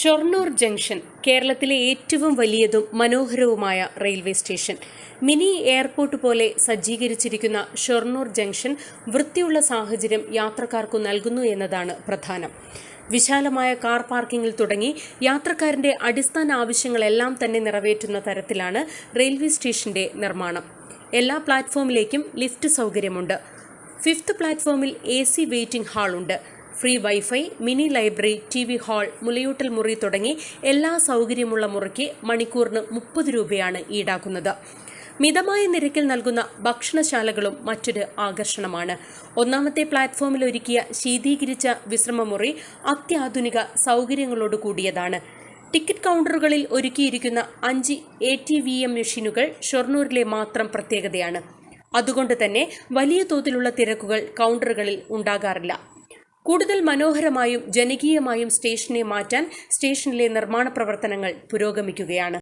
Shoranur junction കേരളത്തിലെ ഏറ്റവും വലിയതും മനോഹരവുമായ റെയിൽവേ സ്റ്റേഷൻ. മിനി എയർപോർട്ട് പോലെ സജ്ജീകരിച്ചിരിക്കുന്ന ഷൊർണൂർ ജംഗ്ഷൻ വൃത്തിയുള്ള സാഹചര്യം യാത്രക്കാർക്കു നൽകുന്നു എന്നതാണ് പ്രധാനം. വിശാലമായ കാർ പാർക്കിംഗിൽ തുടങ്ങി യാത്രക്കാരന്റെ അടിസ്ഥാന ആവശ്യങ്ങളെല്ലാം തന്നെ നിറവേറ്റുന്ന തരത്തിലാണ് റെയിൽവേ സ്റ്റേഷന്റെ നിർമ്മാണം. എല്ലാ പ്ലാറ്റ്ഫോമിലേക്കും ലിഫ്റ്റ് സൗകര്യമുണ്ട്. ഫിഫ്ത്ത് പ്ലാറ്റ്ഫോമിൽ എ സി വെയിറ്റിംഗ് ഹാളുണ്ട്. ഉണ്ട് free wifi mini library T V hall മുലയൂട്ടൽ മുറി തുടങ്ങി എല്ലാ സൗകര്യമുള്ള മുറിക്ക് മണിക്കൂറിന് മുപ്പത് രൂപയാണ് ഈടാക്കുന്നത്. മിതമായ നിരക്കിൽ നൽകുന്ന ഭക്ഷണശാലകളും മറ്റൊരു ആകർഷണമാണ്. ഒന്നാമത്തെ പ്ലാറ്റ്ഫോമിൽ ഒരുക്കിയ ശീതീകരിച്ച വിശ്രമമുറി അത്യാധുനിക സൗകര്യങ്ങളോട് കൂടിയതാണ്. ടിക്കറ്റ് കൗണ്ടറുകളിൽ ഒരുക്കിയിരിക്കുന്ന അഞ്ച് എ ടി വി എം മെഷീനുകൾ ഷൊർണൂരിലെ മാത്രം പ്രത്യേകതയാണ്. അതുകൊണ്ട് തന്നെ വലിയ തോതിലുള്ള തിരക്കുകൾ കൗണ്ടറുകളിൽ ഉണ്ടാകാറില്ല. കൂടുതൽ മനോഹരമായും ജനകീയമായും സ്റ്റേഷനെ മാറ്റാൻ സ്റ്റേഷനിലെ നിർമ്മാണ പ്രവർത്തനങ്ങൾ പുരോഗമിക്കുകയാണ്.